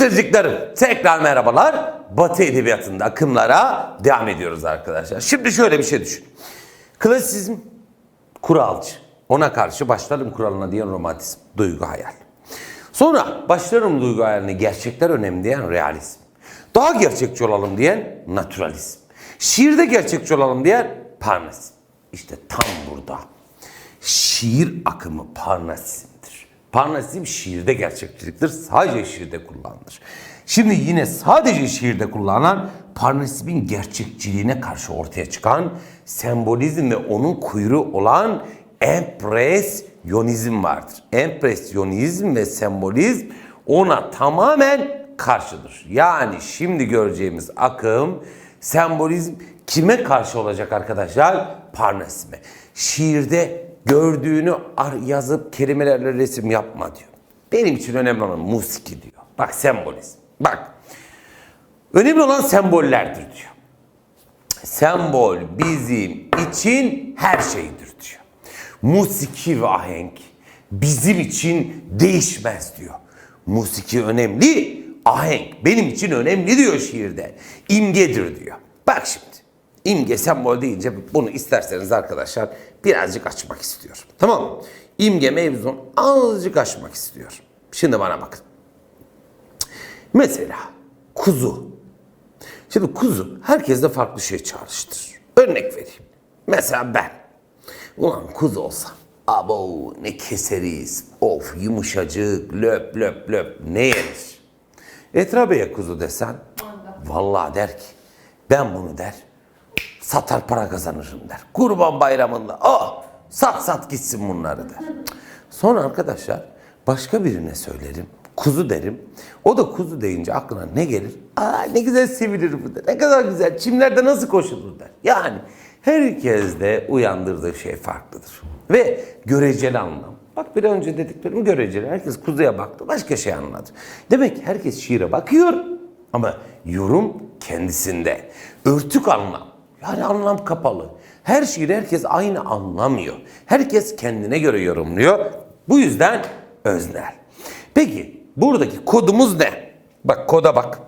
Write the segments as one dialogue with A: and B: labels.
A: Çıtırcıklarım tekrar merhabalar. Batı edebiyatında akımlara devam ediyoruz arkadaşlar. Şimdi şöyle bir şey düşün. Klasizm kuralcı. Ona karşı başlarım kuralına diyen romantizm, duygu hayal. Sonra başlarım duygu hayaline gerçekler önemli diyen realizm. Daha gerçekçi olalım diyen naturalizm. Şiirde gerçekçi olalım diyen parnasizm. İşte tam burada. Şiir akımı parnasizmdir. Parnasizm şiirde gerçekçiliktir. Sadece şiirde kullanılır. Şimdi yine sadece şiirde kullanılan Parnasizmin gerçekçiliğine karşı ortaya çıkan sembolizm ve onun kuyruğu olan empresyonizm vardır. Empresyonizm ve sembolizm ona tamamen karşıdır. Yani şimdi göreceğimiz akım sembolizm kime karşı olacak arkadaşlar? Parnasizme. Şiirde gördüğünü yazıp kelimelerle resim yapma diyor. Benim için önemli olan musiki diyor. Bak sembolizm. Bak. Önemli olan sembollerdir diyor. Sembol bizim için her şeydir diyor. Musiki ve ahenk bizim için değişmez diyor. Musiki önemli, ahenk benim için önemli diyor şiirde. İmgedir diyor. Bak şimdi, imge sembol deyince bunu isterseniz arkadaşlar birazcık açmak istiyorum. Tamam mı? İmge mevzunu azıcık açmak istiyorum. Şimdi bana bakın. Mesela kuzu. Şimdi kuzu herkeste farklı şey çağrıştırır. Örnek vereyim. Mesela ben. Ulan kuzu olsam. Abo ne keseriz. Of yumuşacık löp löp löp ne yeriz. Etrabe'ye kuzu desen. Vallahi der ki ben bunu der. Satar para kazanırım der. Kurban bayramında. Oh sat sat gitsin bunları der. Sonra arkadaşlar başka birine söylerim. Kuzu derim. O da kuzu deyince aklına ne gelir? Aa ne güzel sevilir bu der. Ne kadar güzel. Çimlerde nasıl koşulur der. Yani herkes de uyandırdığı şey farklıdır. Ve göreceli anlam. Bak bir önce dediklerim göreceli. Herkes kuzuya baktı. Başka şey anladı. Demek ki herkes şiire bakıyor ama yorum kendisinde. Örtük anlam. Yani anlam kapalı. Her şiiri herkes aynı anlamıyor. Herkes kendine göre yorumluyor. Bu yüzden öznel. Peki buradaki kodumuz ne? Bak koda bak.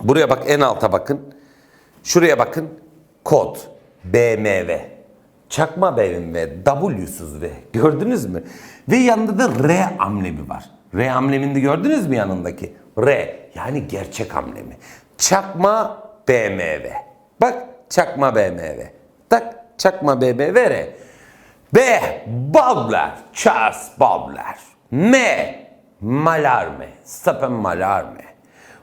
A: Buraya bak en alta bakın. Şuraya bakın. Kod. BMW. Çakma BMW. W'suz V. Gördünüz mü? Ve yanında da R amblemi var. R amblemini gördünüz mü yanındaki? R. Yani gerçek amblemi. Çakma BMW. Bak çakma BMW. Tak çakma BMW R. B. Babler. Charles Babler. M. Malarme. Stephen Malarme.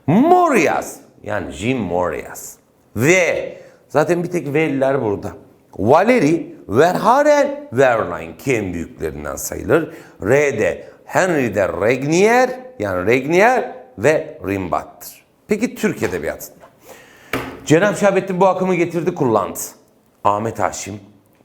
A: Morias. Yani Jim Morias. V. Zaten bir tek V'liler burada. Valeri Verhaeren Verlaine ki en büyüklerinden sayılır. R de Henry de Regnier yani Regnier ve Rimbaud'tır. Peki Türk Edebiyatı'nda? Cenab-ı Şahabettin bu akımı getirdi kullandı. Ahmet Haşim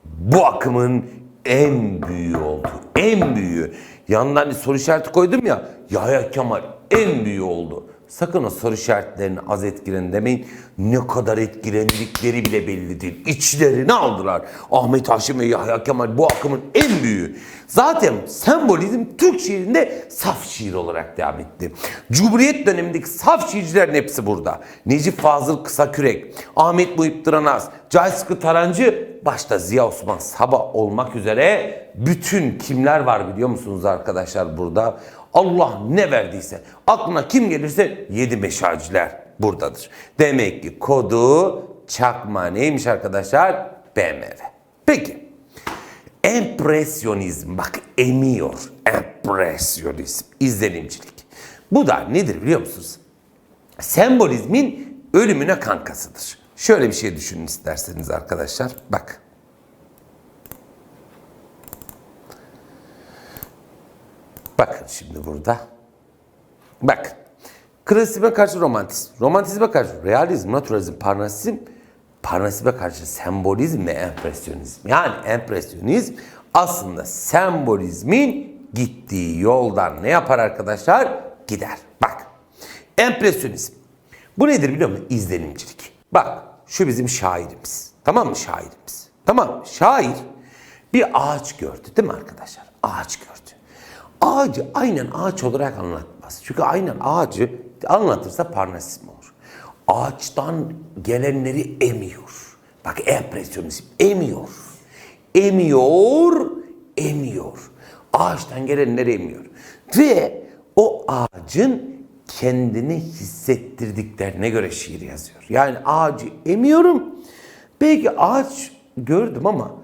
A: bu akımın en büyüğü oldu. En büyüğü. Yandan bir soru işareti koydum ya. Yahya Kemal en büyüğü oldu. Sakın o soru işaretlerini az etkilen demeyin. Ne kadar etkilendikleri bile belli değil. İçlerini aldılar. Ahmet Haşim ve Yahya Kemal bu akımın en büyüğü. Zaten sembolizm Türk şiirinde saf şiir olarak devam etti. Cumhuriyet dönemindeki saf şiircilerin hepsi burada. Necip Fazıl Kısakürek, Ahmet Muhip Dıranaz, Cahit Sıkı Tarancı, başta Ziya Osman Sabah olmak üzere bütün kimler var biliyor musunuz arkadaşlar burada? Allah ne verdiyse, aklına kim gelirse yedi meşalciler buradadır. Demek ki kodu çakma neymiş arkadaşlar? BMW. Peki. Empresyonizm bak emiyor. Empresyonizm izlenimcilik. Bu da nedir biliyor musunuz? Sembolizmin ölümüne kankasıdır. Şöyle bir şey düşünün isterseniz arkadaşlar. Bak. Bakın şimdi burada. Bak. Klasizme karşı romantizm, romantizme karşı realizm, naturalizm, parnasizm, parnasizme karşı sembolizm ve empresyonizm. Yani empresyonizm aslında sembolizmin gittiği yoldan ne yapar arkadaşlar? Gider. Bak. Empresyonizm. Bu nedir biliyor musun? İzlenimcilik. Bak şu bizim şairimiz. Tamam mı şairimiz? Tamam? Şair bir ağaç gördü değil mi arkadaşlar? Ağaç gördü. Ağacı aynen ağaç olarak anlatmaz. Çünkü aynen ağacı anlatırsa parnasizm olur. Ağaçtan gelenleri emiyor. Bak empresyonizm emiyor. Emiyor, emiyor. Ağaçtan gelenleri emiyor. Ve o ağacın kendini hissettirdiklerine göre şiir yazıyor. Yani ağacı emiyorum. Belki ağaç gördüm ama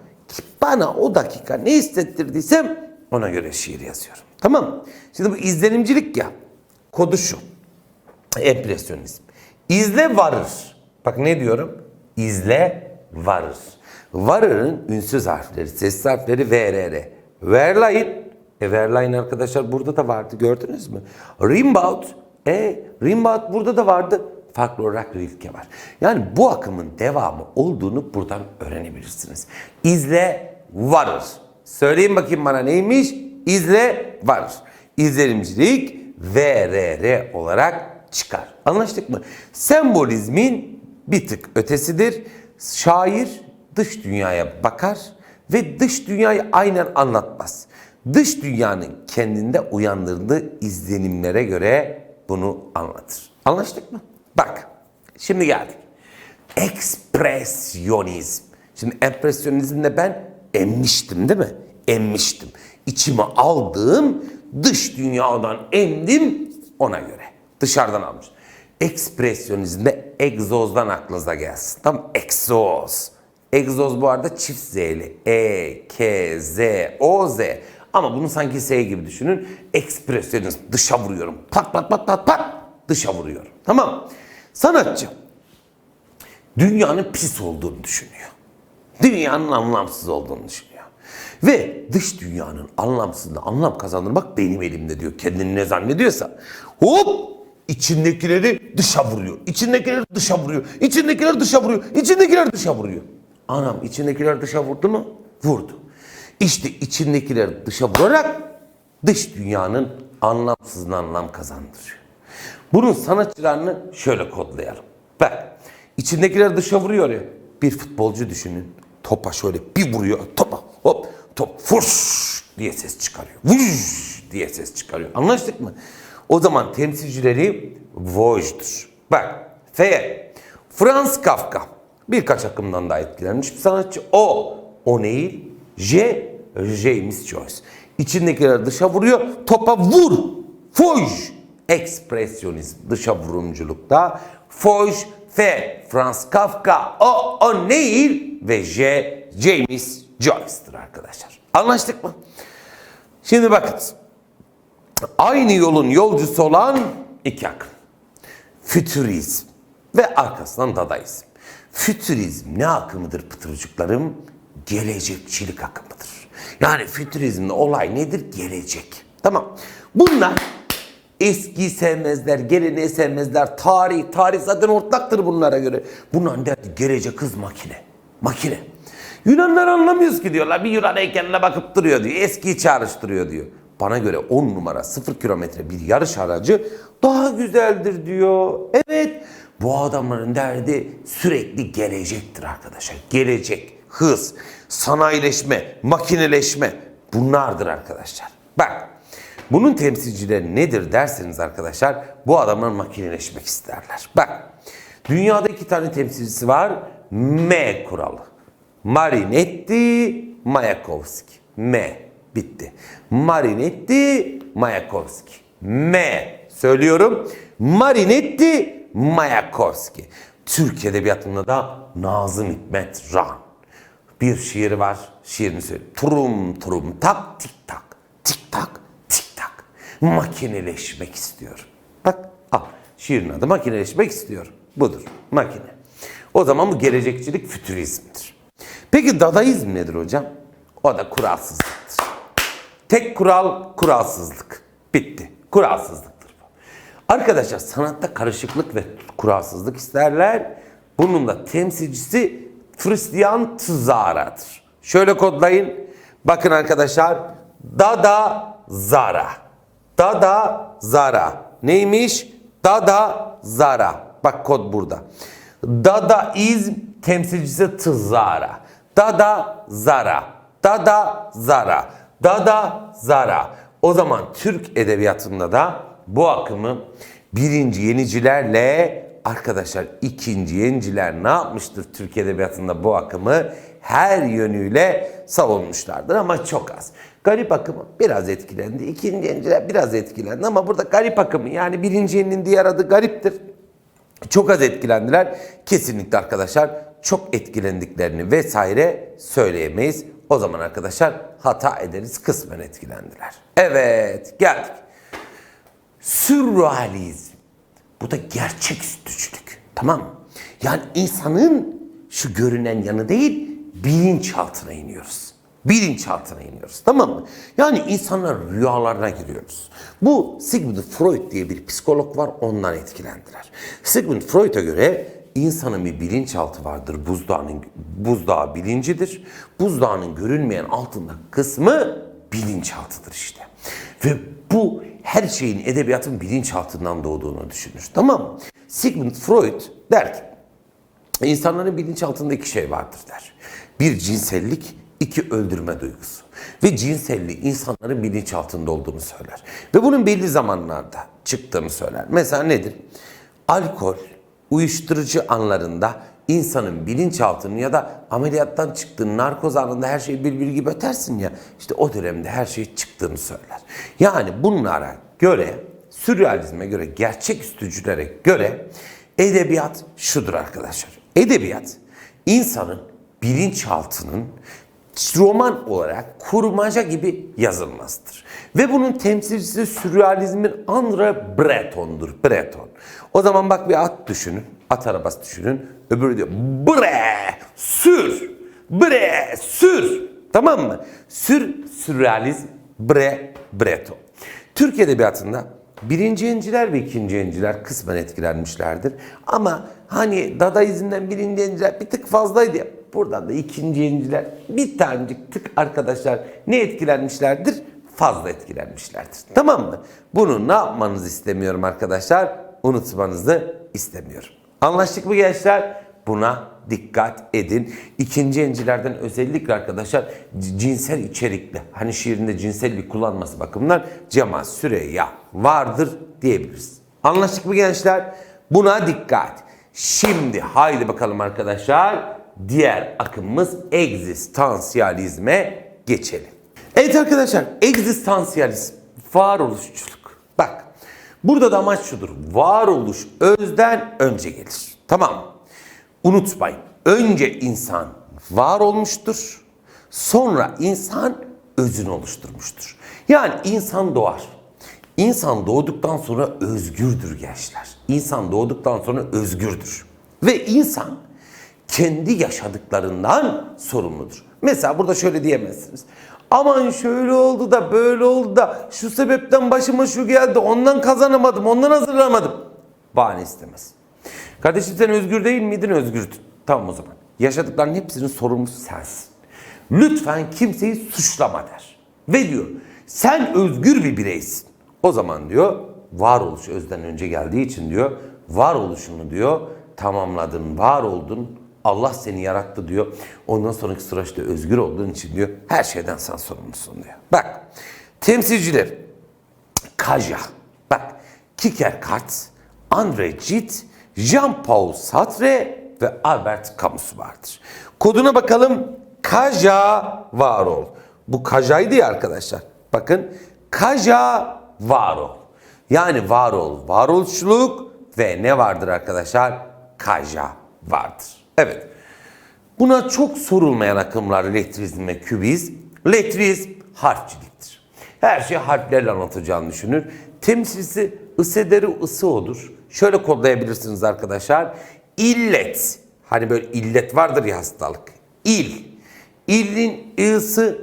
A: bana o dakika ne hissettirdiysem ona göre şiir yazıyorum. Tamam? Şimdi bu izlenimcilik ya. Kodu şu. Empresyonizm. İzle varır. Bak ne diyorum? İzle varır. Varır'ın ünsüz harfleri, ses harfleri VRR. Verline. E Verline arkadaşlar burada da vardı gördünüz mü? Rimbaud. E Rimbaud burada da vardı. Farklı olarak Rilke var. Yani bu akımın devamı olduğunu buradan öğrenebilirsiniz. İzle varır. Söyleyin bakayım bana neymiş? İzle varır. İzlenimcilik VRR olarak çıkar. Anlaştık mı? Sembolizmin bir tık ötesidir. Şair dış dünyaya bakar ve dış dünyayı aynen anlatmaz. Dış dünyanın kendinde uyandırdığı izlenimlere göre bunu anlatır. Anlaştık mı? Bak, şimdi geldik. Ekspresyonizm. Şimdi empresyonizmde ben emmiştim değil mi? Emmiştim. İçime aldığım dış dünyadan emdim ona göre. Dışarıdan almış. Ekspresyonizmde egzozdan aklınıza gelsin. Tamam egzoz. Egzoz bu arada çift Z'li. E, K, Z, O, Z. Ama bunu sanki S gibi düşünün. Ekspresyonizm. Dışa vuruyorum. Pat pat pat pat pat. Dışa vuruyorum. Tamam. Sanatçı dünyanın pis olduğunu düşünüyor. Dünyanın anlamsız olduğunu düşünüyor. Ve dış dünyanın anlamsızlığına anlam kazandırmak benim elimde diyor. Kendini ne zannediyorsa. Hop! içindekileri dışa vuruyor. İçindekileri dışa vuruyor. İçindekileri dışa vuruyor. İçindekileri dışa vuruyor. Anam içindekiler dışa vurdu mu? Vurdu. İşte içindekileri dışa vurarak dış dünyanın anlamsızlığına anlam kazandırıyor. Bunun sanatçılarını şöyle kodlayalım. Bak içindekiler dışa vuruyor ya. Bir futbolcu düşünün. Topa şöyle bir vuruyor. Topa hop top fuş diye ses çıkarıyor. Vuş diye ses çıkarıyor. Anlaştık mı? O zaman temsilcileri Vosge'dur. Bak F. Franz Kafka. Birkaç akımdan daha etkilenmiş bir sanatçı. O. O'Neill. J. James Joyce. İçindekiler dışa vuruyor. Topa vur. Fuş. Ekspresyonizm. Dışa vurumculukta. Fuş. F. Franz Kafka. O. O'Neill. Ve J. James Joyce'dır arkadaşlar. Anlaştık mı? Şimdi bakın. Aynı yolun yolcusu olan iki akım. Fütürizm ve arkasından dadaizm. Fütürizm ne akımıdır pıtırcıklarım? Gelecekçilik akımıdır. Yani fütürizmde olay nedir? Gelecek. Tamam. Bunlar eski sevmezler, geleneği sevmezler, tarih, tarih zaten ortaktır bunlara göre. Bunlar derdi gelecek kız makine. Makine. Yunanlar anlamıyoruz ki diyorlar. Bir Yunan heykeline bakıp duruyor diyor. Eskiyi çağrıştırıyor diyor. Bana göre 10 numara 0 kilometre bir yarış aracı daha güzeldir diyor. Evet bu adamların derdi sürekli gelecektir arkadaşlar. Gelecek, hız, sanayileşme, makineleşme bunlardır arkadaşlar. Bak bunun temsilcileri nedir derseniz arkadaşlar bu adamlar makineleşmek isterler. Bak dünyada iki tane temsilcisi var. M kuralı. Marinetti, Mayakovski. M. Bitti. Marinetti, Mayakovski. M. Söylüyorum. Marinetti, Mayakovski. Türk Edebiyatı'nda da Nazım Hikmet Ran. Bir şiir var. Şiirini söyle. Turum turum tak tik tak. Tik tak tik tak. Makineleşmek istiyorum. Bak al. Şiirin adı makineleşmek istiyorum. Budur. Makine. O zaman bu gelecekçilik fütürizmdir. Peki dadaizm nedir hocam? O da kuralsızlıktır. Tek kural kuralsızlık. Bitti. Kuralsızlıktır bu. Arkadaşlar sanatta karışıklık ve kuralsızlık isterler. Bunun da temsilcisi Hristiyan Tzara'dır. Şöyle kodlayın. Bakın arkadaşlar. Dada Zara. Dada Zara. Neymiş? Dada Zara. Bak kod burada. Dadaizm temsilcisi Tzara. Dada Zara. Dada Zara. Dada Zara. O zaman Türk edebiyatında da bu akımı birinci yenicilerle arkadaşlar ikinci yeniciler ne yapmıştır Türk Edebiyatı'nda bu akımı her yönüyle savunmuşlardır ama çok az. Garip akımı biraz etkilendi. İkinci yeniciler biraz etkilendi ama burada garip akımı yani birinci yeninin diğer adı gariptir. Çok az etkilendiler. Kesinlikle arkadaşlar çok etkilendiklerini vesaire söyleyemeyiz. O zaman arkadaşlar hata ederiz kısmen etkilendiler. Evet geldik. Sürrealizm. Bu da gerçeküstücülük. Tamam mı? Yani insanın şu görünen yanı değil bilinçaltına iniyoruz. Bilinçaltına iniyoruz. Tamam mı? Yani insanlar rüyalarına giriyoruz. Bu Sigmund Freud diye bir psikolog var ondan etkilendiler. Sigmund Freud'a göre insanın bir bilinçaltı vardır. Buzdağının buzdağı bilincidir. Buzdağının görünmeyen altında kısmı bilinçaltıdır işte. Ve bu her şeyin edebiyatın bilinçaltından doğduğunu düşünür. Tamam mı? Sigmund Freud der ki İnsanların bilinçaltında iki şey vardır der. Bir cinsellik, iki öldürme duygusu. Ve cinselliği insanların bilinçaltında olduğunu söyler. Ve bunun belli zamanlarda çıktığını söyler. Mesela nedir? Alkol, uyuşturucu anlarında insanın bilinçaltının ya da ameliyattan çıktığın narkoz anında her şey birbiri gibi ötersin ya. işte o dönemde her şey çıktığını söyler. Yani bunlara göre, sürrealizme göre, gerçeküstücülere göre edebiyat şudur arkadaşlar. Edebiyat insanın bilinçaltının roman olarak kurmaca gibi yazılmasıdır. Ve bunun temsilcisi sürrealizmin Andre Breton'dur. Breton. O zaman bak bir at düşünün. At arabası düşünün. Öbürü diyor bre sür bre sür. Tamam mı? Sür sürrealizm bre Breton. Türk Edebiyatı'nda birinci yenciler ve ikinci yenciler kısmen etkilenmişlerdir. Ama hani Dadaizm'den birinci yenciler bir tık fazlaydı. Buradan da ikinci yenciler bir tanecik tık arkadaşlar ne etkilenmişlerdir? Fazla etkilenmişlerdir. Tamam mı? Bunu ne yapmanızı istemiyorum arkadaşlar? Unutmanızı istemiyorum. Anlaştık mı gençler? Buna dikkat edin. İkinci encilerden özellikle arkadaşlar cinsel içerikli hani şiirinde cinsellik kullanması bakımından Cemal Süreyya vardır diyebiliriz. Anlaştık mı gençler? Buna dikkat. Şimdi haydi bakalım arkadaşlar diğer akımımız egzistansiyalizme geçelim. Evet arkadaşlar egzistansiyalizm varoluşçuluk. Burada da amaç şudur. Varoluş özden önce gelir. Tamam? Unutmayın. Önce insan var olmuştur. Sonra insan özünü oluşturmuştur. Yani insan doğar. İnsan doğduktan sonra özgürdür gençler. İnsan doğduktan sonra özgürdür. Ve insan kendi yaşadıklarından sorumludur. Mesela burada şöyle diyemezsiniz. Aman şöyle oldu da böyle oldu da şu sebepten başıma şu geldi ondan kazanamadım ondan hazırlamadım. Bahane istemez. Kardeşim sen özgür değil miydin? Özgürdün. Tamam o zaman. Yaşadıkların hepsinin sorumlusu sensin. Lütfen kimseyi suçlama der. Ve diyor sen özgür bir bireysin. O zaman diyor varoluş özden önce geldiği için diyor varoluşunu diyor tamamladın, var oldun. Allah seni yarattı diyor. Ondan sonraki süreçte özgür olduğun için diyor her şeyden sen sorumlusun diyor. Bak temsilciler Kaja, bak Kierkegaard, André Gide, Jean-Paul Sartre ve Albert Camus vardır. Koduna bakalım. Kaja var ol. Bu Kaja'ydı ya arkadaşlar. Bakın Kaja var ol. Yani var ol, varoluşçuluk ve ne vardır arkadaşlar? Kaja vardır. Evet. Buna çok sorulmayan akımlar letrizm ve kübizm. Letrizm harfçiliktir. Her şey harflerle anlatacağını düşünür. Temsilcisi ısederi ısı Şöyle kodlayabilirsiniz arkadaşlar. İllet. Hani böyle illet vardır ya hastalık. İl. İllin ısı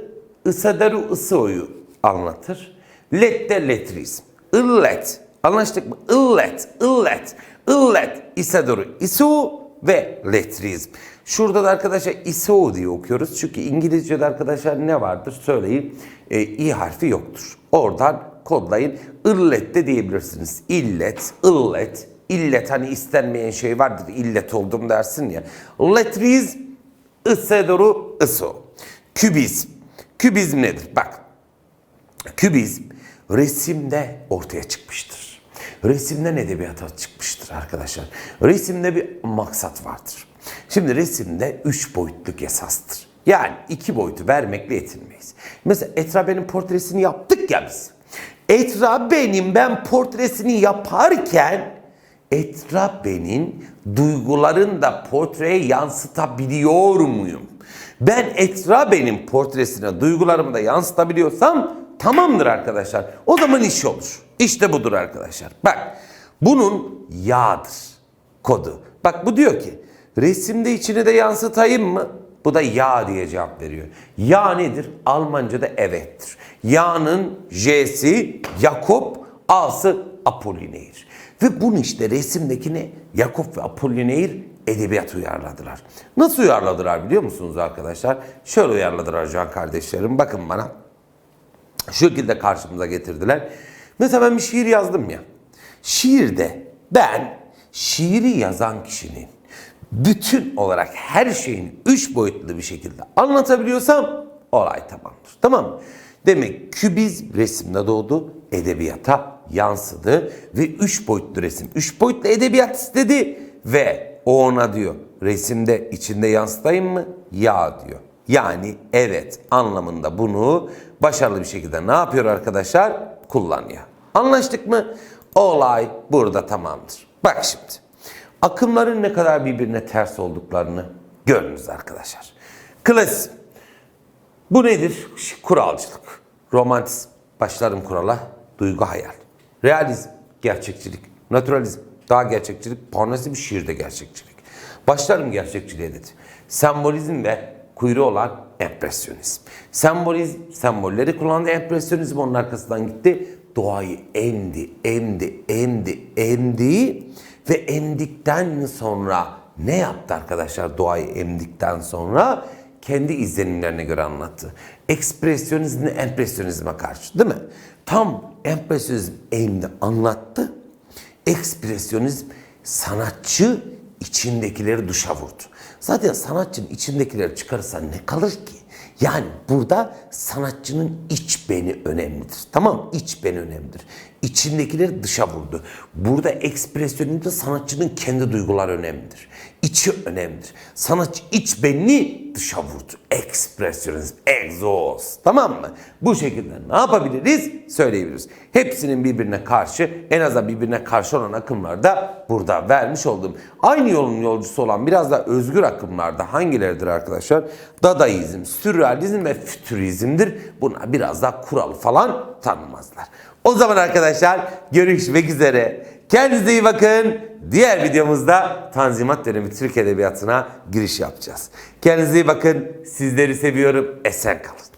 A: ısederi ısı oyu anlatır. Let de letrizm. İllet. Anlaştık mı? İllet. İllet. İllet. İsederi isu ve letrizm. Şurada da arkadaşlar ISO diye okuyoruz. Çünkü İngilizce'de arkadaşlar ne vardır söyleyeyim. E, İ harfi yoktur. Oradan kodlayın. İllet de diyebilirsiniz. İllet, illet, illet hani istenmeyen şey vardır. İllet oldum dersin ya. Letrizm, ısedoru, iso. Kübizm. Kübizm nedir? Bak. Kübizm resimde ortaya çıkmıştır. Resimden edebiyata çıkmıştır arkadaşlar. Resimde bir maksat vardır. Şimdi resimde üç boyutluk esastır. Yani iki boyutu vermekle yetinmeyiz. Mesela Etrabe'nin portresini yaptık ya biz. Etrabe'nin ben portresini yaparken Etrabe'nin duygularını da portreye yansıtabiliyor muyum? Ben Etrabe'nin portresine duygularımı da yansıtabiliyorsam tamamdır arkadaşlar. O zaman iş olur. İşte budur arkadaşlar. Bak bunun yağdır kodu. Bak bu diyor ki resimde içine de yansıtayım mı? Bu da ya diye cevap veriyor. Ya nedir? Almanca'da evettir. Ya'nın J'si Yakup, A'sı Apollinaire. Ve bunu işte resimdekine Yakup ve Apollinaire edebiyat uyarladılar. Nasıl uyarladılar biliyor musunuz arkadaşlar? Şöyle uyarladılar can kardeşlerim. Bakın bana. Şu şekilde karşımıza getirdiler. Mesela ben bir şiir yazdım ya. Şiirde ben şiiri yazan kişinin bütün olarak her şeyin üç boyutlu bir şekilde anlatabiliyorsam olay tamamdır. Tamam mı? Demek kübizm resimde doğdu, edebiyata yansıdı ve üç boyutlu resim, üç boyutlu edebiyat istedi ve o ona diyor resimde içinde yansıtayım mı? Ya diyor. Yani evet anlamında bunu başarılı bir şekilde ne yapıyor arkadaşlar? Kullanıyor. Anlaştık mı? Olay burada tamamdır. Bak şimdi. Akımların ne kadar birbirine ters olduklarını görünüz arkadaşlar. Klasik. Bu nedir? Kuralcılık. Romantizm. Başlarım kurala. Duygu hayal. Realizm. Gerçekçilik. Naturalizm. Daha gerçekçilik. Pornosi bir şiirde gerçekçilik. Başlarım gerçekçiliğe dedi. Sembolizm ve kuyruğu olan empresyonizm. Sembolizm, sembolleri kullandı. Empresyonizm onun arkasından gitti. Doğayı emdi, emdi, emdi, emdi ve emdikten sonra ne yaptı arkadaşlar doğayı emdikten sonra? Kendi izlenimlerine göre anlattı. Ekspresyonizmle empresyonizme karşı değil mi? Tam empresyonizm emdi anlattı. Ekspresyonizm sanatçı içindekileri dışa vurdu. Zaten sanatçının içindekileri çıkarırsa ne kalır ki? Yani burada sanatçının iç beni önemlidir. Tamam? İç beni önemlidir. İçindekileri dışa vurdu. Burada ekspresyonizmde sanatçının kendi duyguları önemlidir. İçi önemlidir. Sanatçı iç benini dışa vurdu. Ekspresyonizm, egzoz. Tamam mı? Bu şekilde ne yapabiliriz? Söyleyebiliriz. Hepsinin birbirine karşı, en azından birbirine karşı olan akımlarda burada vermiş olduğum. Aynı yolun yolcusu olan biraz da özgür akımlarda hangileridir arkadaşlar? Dadaizm, sürrealizm ve fütürizmdir. Buna biraz daha kuralı falan tanımazlar. O zaman arkadaşlar görüşmek üzere. Kendinize iyi bakın. Diğer videomuzda Tanzimat dönemi Türk Edebiyatı'na giriş yapacağız. Kendinize iyi bakın. Sizleri seviyorum. Esen kalın.